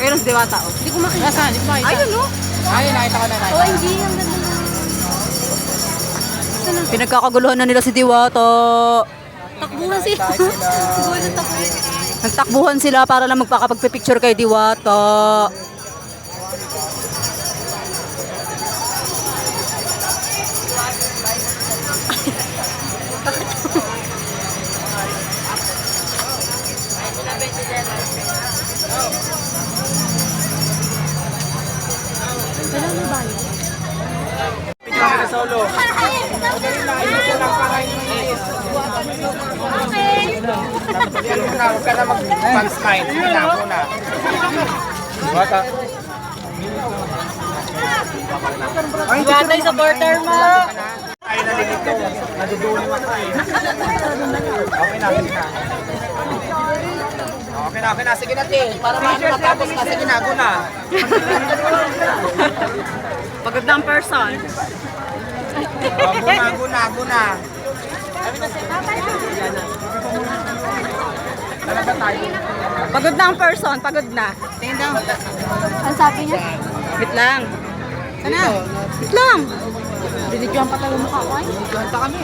Ayun, si Diwata. Oh. Hindi ko makita. Nasaan? Hindi ko makita. Ayun, no? Ayun, nakita ko na. nakita Oh, ko. hindi. Ang ganda na. Pinagkakaguluhan na nila si Diwata. Takbuhan sila. Siguro na takbuhan. Nagtakbuhan sila para lang magpakapagpipicture kay Diwata. Solo. Huwag ka na mag-smile. Hinako na. Bata. Diwata yung supporter mo. Ay, nalilito. Nadudulo mo tayo. Okay na, sige na. Okay na, okay na. Sige na, te. Para maano matapos na. Sige na, go na. Pagod na ang person. Oh, go na, go na, go na. Talaga tayo. Pagod na ang person. Pagod na. Tingin daw. Ang sabi niya? Wait lang. Sana? Wait lang. Binidyohan pa tayo mukha ko. ay. Ganta kami.